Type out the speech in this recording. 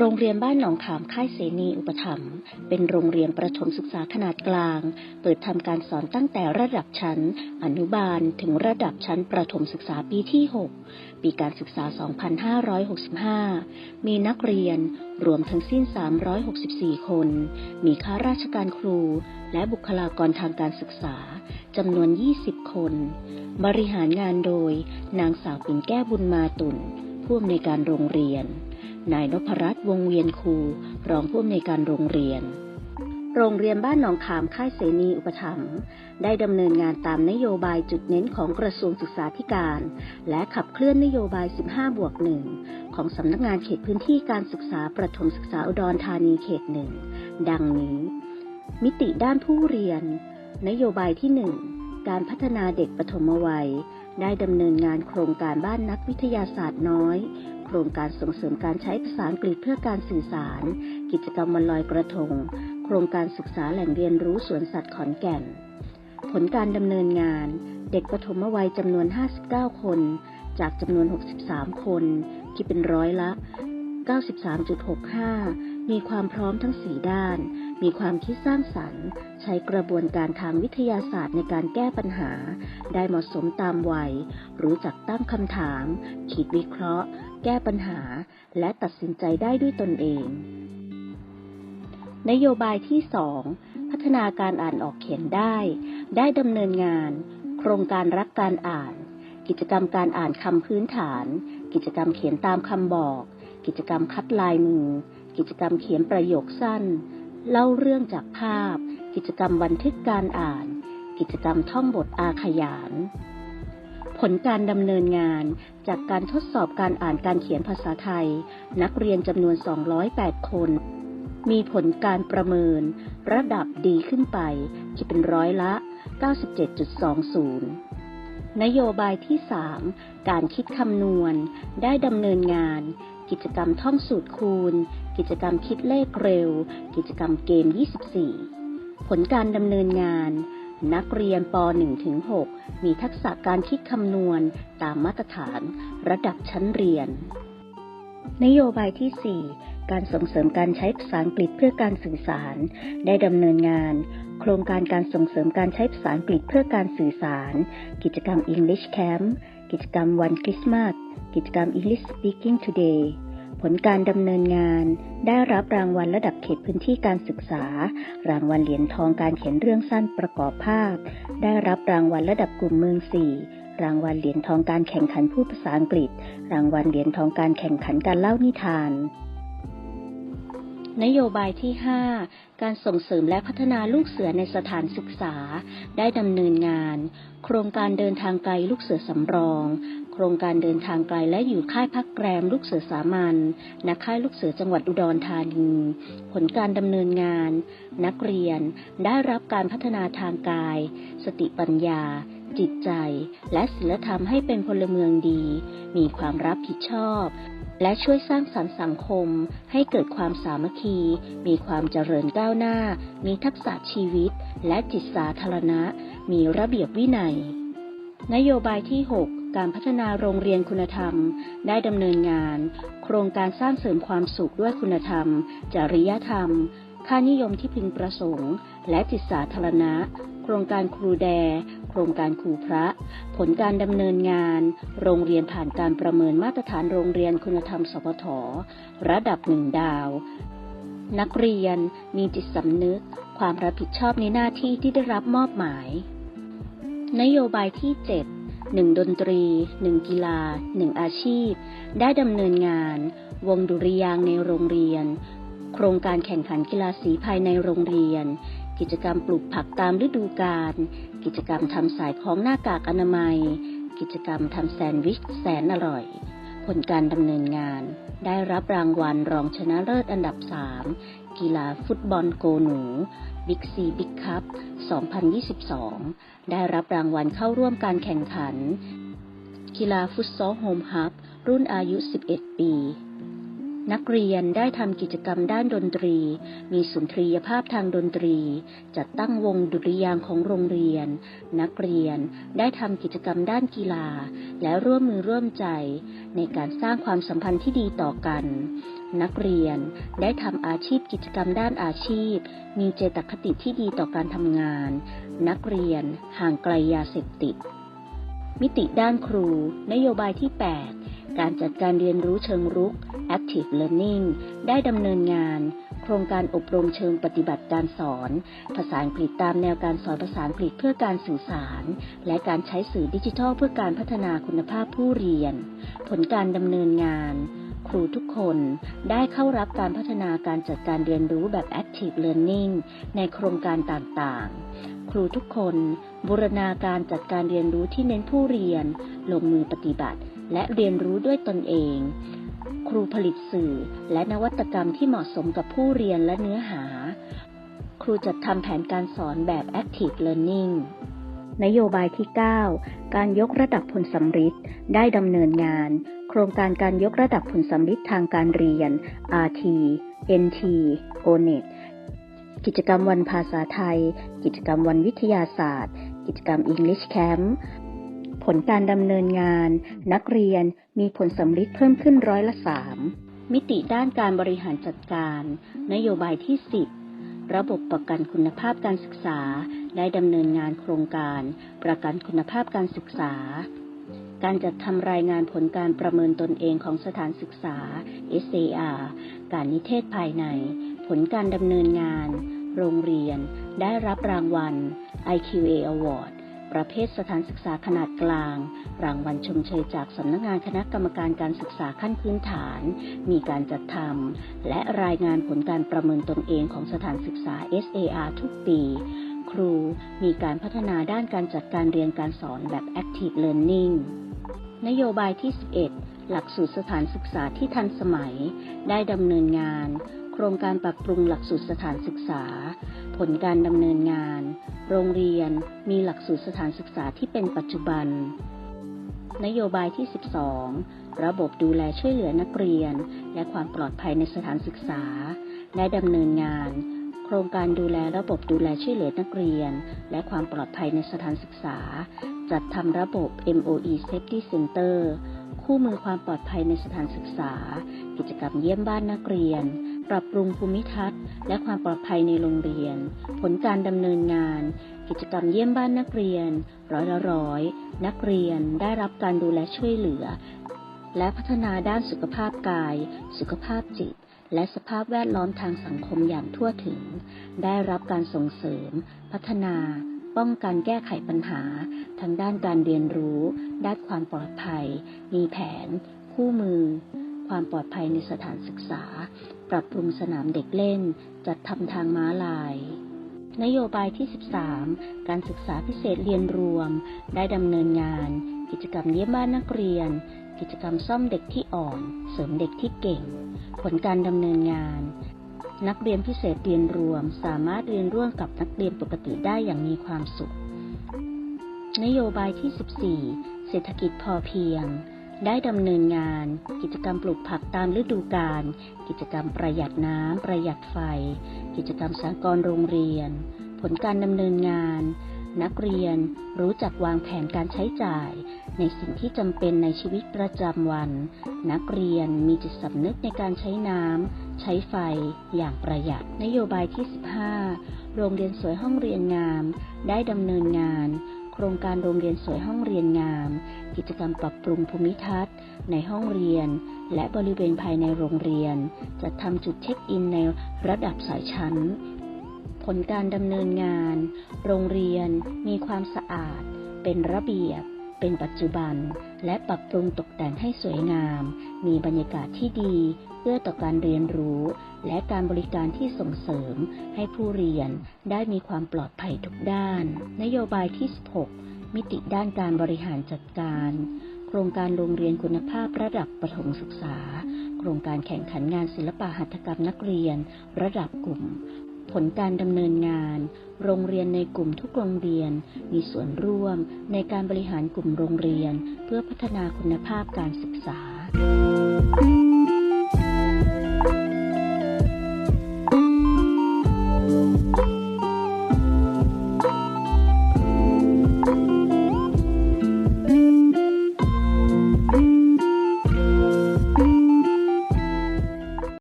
โรงเรียนบ้านหนองขามค่ายเสนีอุปถัมภ์เป็นโรงเรียนประถมศึกษาขนาดกลาง เปิดทำการสอนตั้งแต่ระดับชั้น อนุบาลถึงระดับชั้นประถมศึกษาปีที่ 6 ปีการศึกษา 2565 มีนักเรียนรวมทั้งสิ้น 364 คน มีข้าราชการครู และบุคลากรทางการศึกษาจำนวน 20 คน บริหารงานโดย นางสาวปิ่นแก้วบุญมาตุนผู้อำนวยการโรงเรียน นายนพรัตน์วงเวียนคู รองผู้อำนวยการโรงเรียน โรงเรียนบ้านหนองขามค่ายเสนีอุปถัมภ์ได้ดำเนินงานตามนโยบายจุดเน้นของกระทรวงศึกษาธิการ และขับเคลื่อนนโยบาย 15 บวกหนึ่งของสำนักงานเขตพื้นที่การศึกษาประถมศึกษาอุดรธานีเขตหนึ่งดังนี้ มิติด้านผู้เรียน นโยบายที่หนึ่งการพัฒนาเด็กปฐมวัย ได้ดำเนินงานโครงการบ้านนักวิทยาศาสตร์น้อย โครงการส่งเสริมการใช้ภาษาอังกฤษเพื่อการสื่อสาร กิจกรรมวันลอยกระทง โครงการศึกษาแหล่งเรียนรู้สวนสัตว์ขอนแก่น ผลการดำเนินงาน เด็กปฐมวัยจำนวน 59 คน จากจำนวน 63 คนที่เป็นร้อยละ 93.65 มีความพร้อมทั้งสีด้าน มีความคิดสร้างสรรค์ ใช้กระบวนการทางวิทยาศาสตร์ในการแก้ปัญหา ได้เหมาะสมตามวัย รู้จักตั้งคำถาม คิดวิเคราะห์ แก้ปัญหา และตัดสินใจได้ด้วยตนเอง นโยบายที่ 2 พัฒนาการอ่านออกเขียนได้ ได้ดำเนินงาน โครงการรักการอ่าน กิจกรรมการอ่านคำพื้นฐาน กิจกรรมเขียนตามคำบอก กิจกรรมคัดลายมือ กิจกรรมเขียนประโยคสั้น เล่าเรื่องจากภาพ กิจกรรมบันทึกการอ่าน กิจกรรมท่องบทอาขยาน ผลการดำเนินงานจากการทดสอบการอ่านการเขียนภาษาไทย นักเรียนจำนวน 208 คน มีผลการประเมิน ระดับดีขึ้นไปคิดเป็นร้อยละ 97.20นโยบายที่ 3 การคิดคำนวณ ได้ดำเนินงาน กิจกรรมท่องสูตรคูณ กิจกรรมคิดเลขเร็ว กิจกรรมเกม 24 ผลการดำเนินงาน นักเรียนป .1-6 มีทักษะการคิดคำนวณตามมาตรฐาน ระดับชั้นเรียน นโยบายที่ 4 การส่งเสริมการใช้ภาษาอังกฤษเพื่อการสื่อสาร ได้ดำเนินงานโครงการการส่งเสริมการใช้ภาษาอังกฤษเพื่อการสื่อสาร กิจกรรม English Camp กิจกรรมวันคริสต์มาส กิจกรรม English Speaking Today ผลการดำเนินงาน ได้รับรางวัลระดับเขตพื้นที่การศึกษา รางวัลเหรียญทองการเขียนเรื่องสั้นประกอบภาพ ได้รับรางวัลระดับกลุ่มเมืองสี่รางวัลเหรียญทองการแข่งขันพูดภาษาอังกฤษ รางวัลเหรียญทองการแข่งขันการเล่านิทาน นโยบายที่ 5 การส่งเสริมและพัฒนาลูกเสือในสถานศึกษา ได้ดำเนินงาน โครงการเดินทางไกลลูกเสือสำรอง โครงการเดินทางไกลและอยู่ค่ายพักแรมลูกเสือสามัญณค่ายลูกเสือจังหวัดอุดรธานี ผลการดำเนินงาน นักเรียนได้รับการพัฒนาทางกาย สติปัญญา จิตใจ และศีลธรรมให้เป็นพลเมืองดี มีความรับผิดชอบ และช่วยสร้างสรรค์สังคม ให้เกิดความสามัคคี มีความเจริญก้าวหน้า มีทักษะชีวิต และจิตสาธารณะ มีระเบียบวินัย นโยบายที่ 6การพัฒนาโรงเรียนคุณธรรม ได้ดำเนินงาน โครงการสร้างเสริมความสุขด้วยคุณธรรม จริยธรรม ค่านิยมที่พึงประสงค์ และจิตสาธารณะ โครงการครูแด ครงการครูพระ ผลการดำเนินงาน โรงเรียนผ่านการประเมินมาตรฐานโรงเรียนคุณธรรมสพทระดับหนึ่งดาว นักเรียนมีจิตสำนึก ความรับผิดชอบในหน้าที่ที่ได้รับมอบหมาย นโยบายที่ 7 1 ดนตรี 1 กีฬา 1 อาชีพ ได้ดำเนินงาน วงดุริยางในโรงเรียน โครงการแข่งขันกีฬาสีภายในโรงเรียน กิจกรรมปลูกผักตามฤดูกาล กิจกรรมทำสายคล้องหน้ากากอนามัย กิจกรรมทำแซนด์วิชแสนอร่อย ผลการดำเนินงาน ได้รับรางวัลรองชนะเลิศอันดับ 3 กีฬาฟุตบอลโกหนูบิ๊กซีบิ๊กคัพ 2022 ได้รับรางวัลเข้าร่วมการแข่งขัน กีฬาฟุตซอลโฮมฮับรุ่นอายุ 11 ปี นักเรียนได้ทำกิจกรรมด้านดนตรี มีสุนทรียภาพทางดนตรี จัดตั้งวงดุริยางของโรงเรียน นักเรียนได้ทำกิจกรรมด้านกีฬา และร่วมมือร่วมใจ ในการสร้างความสัมพันธ์ที่ดีต่อกัน นักเรียนได้ทำอาชีพกิจกรรมด้านอาชีพ มีเจตคติที่ดีต่อการทำงาน นักเรียนห่างไกลยาเสพติด มิติด้านครู นโยบายที่ 8 การจัดการเรียนรู้เชิงรุก Active Learning ได้ดำเนินงาน โครงการอบรมเชิงปฏิบัติการสอน ภาษาอังกฤษตามแนวการสอนภาษาอังกฤษเพื่อการสื่อสาร และการใช้สื่อดิจิทัลเพื่อการพัฒนาคุณภาพผู้เรียน ผลการดำเนินงานครูทุกคนได้เข้ารับการพัฒนาการจัดการเรียนรู้แบบ Active Learning ในโครงการต่างๆ ครูทุกคน บูรณาการจัดการเรียนรู้ที่เน้นผู้เรียน ลงมือปฏิบัติ และเรียนรู้ด้วยตนเอง ครูผลิตสื่อและนวัตกรรมที่เหมาะสมกับผู้เรียนและเนื้อหา ครูจัดทำแผนการสอนแบบ Active Learning นโยบายที่ 9 การยกระดับผลสำฤทธิ์ได้ดำเนินงาน โครงการการยกระดับผลสำฤทธิ์ทางการเรียน RT NT ONET กิจกรรมวันภาษาไทย กิจกรรมวันวิทยาศาสตร์ กิจกรรม English Camp ผลการดำเนินงาน นักเรียนมีผลสำฤทธิ์เพิ่มขึ้นร้อยละสามมิติด้านการบริหารจัดการ นโยบายที่ 10 ระบบประกันคุณภาพการศึกษา ได้ดำเนินงานโครงการ ประกันคุณภาพการศึกษา การจัดทำรายงานผลการประเมินตนเองของสถานศึกษา SAR การนิเทศภายใน ผลการดำเนินงาน โรงเรียน ได้รับรางวัล IQA Award ประเภทสถานศึกษาขนาดกลาง รางวัลชมเชยจากสำนักงานคณะกรรมการการศึกษาขั้นพื้นฐาน มีการจัดทำและรายงานผลการประเมินตนเองของสถานศึกษา SAR ทุกปี ครูมีการพัฒนาด้านการจัดการเรียนการสอนแบบ Active Learning นโยบายที่ 11 หลักสูตรสถานศึกษาที่ทันสมัย ได้ดำเนินงาน โครงการปรับปรุงหลักสูตรสถานศึกษา ผลการดำเนินงาน โรงเรียนมีหลักสูตรสถานศึกษาที่เป็นปัจจุบัน นโยบายที่ 12 ระบบดูแลช่วยเหลือนักเรียน และความปลอดภัยในสถานศึกษาได้ดำเนินงาน โครงการดูแลระบบดูแลช่วยเหลือนักเรียน และความปลอดภัยในสถานศึกษา จัดทำระบบ MOE Safety Center คู่มือความปลอดภัยในสถานศึกษา กิจกรรมเยี่ยมบ้านนักเรียน ปรับปรุงภูมิทัศน์ และความปลอดภัยในโรงเรียน ผลการดำเนินงาน กิจกรรมเยี่ยมบ้านนักเรียน ร้อยละร้อย นักเรียนได้รับการดูแลช่วยเหลือ และพัฒนาด้านสุขภาพกาย สุขภาพจิต และสภาพแวดล้อมทางสังคมอย่างทั่วถึง ได้รับการส่งเสริม พัฒนา ป้องกันแก้ไขปัญหาทั้งด้านการเรียนรู้ ด้านความปลอดภัย มีแผน คู่มือความปลอดภัยในสถานศึกษา ปรับปรุงสนามเด็กเล่น จัดทำทางม้าลาย นโยบายที่ 13 การศึกษาพิเศษเรียนรวม ได้ดำเนินงาน กิจกรรมเยี่ยมบ้านนักเรียน กิจกรรมซ่อมเด็กที่อ่อน เสริมเด็กที่เก่ง ผลการดำเนินงาน นักเรียนพิเศษเรียนรวม สามารถเรียนร่วมกับนักเรียนปกติได้อย่างมีความสุข นโยบายที่ 14 เศรษฐกิจพอเพียง ได้ดำเนินงาน กิจกรรมปลูกผักตามฤดูกาล กิจกรรมประหยัดน้ำประหยัดไฟ กิจกรรมสากลโรงเรียน ผลการดำเนินงาน นักเรียนรู้จักวางแผนการใช้จ่าย ในสิ่งที่จำเป็นในชีวิตประจำวัน นักเรียนมีจิตสำนึกในการใช้น้ำใช้ไฟอย่างประหยัด นโยบายที่ 15 โรงเรียนสวยห้องเรียนงาม ได้ดำเนินงาน โครงการโรงเรียนสวยห้องเรียนงาม กิจกรรมปรับปรุงภูมิทัศน์ ในห้องเรียน และบริเวณภายในโรงเรียน จัดทำจุดเช็คอินในระดับสายชั้น ผลการดำเนินงาน โรงเรียนมีความสะอาด เป็นระเบียบ เป็นปัจจุบัน และปรับปรุงตกแต่งให้สวยงาม มีบรรยากาศที่ดีเพื่อต่อการเรียนรู้ และการบริการที่ส่งเสริม ให้ผู้เรียนได้มีความปลอดภัยทุกด้าน นโยบายที่ 16 มิติด้านการบริหารจัดการ โครงการโรงเรียนคุณภาพระดับประถมศึกษา โครงการแข่งขันงานศิลปะหัตถกรรมนักเรียน ระดับกลุ่ม ผลการดำเนินงาน โรงเรียนในกลุ่มทุกโรงเรียน มีส่วนร่วมในการบริหารกลุ่มโรงเรียน เพื่อพัฒนาคุณภาพการศึกษา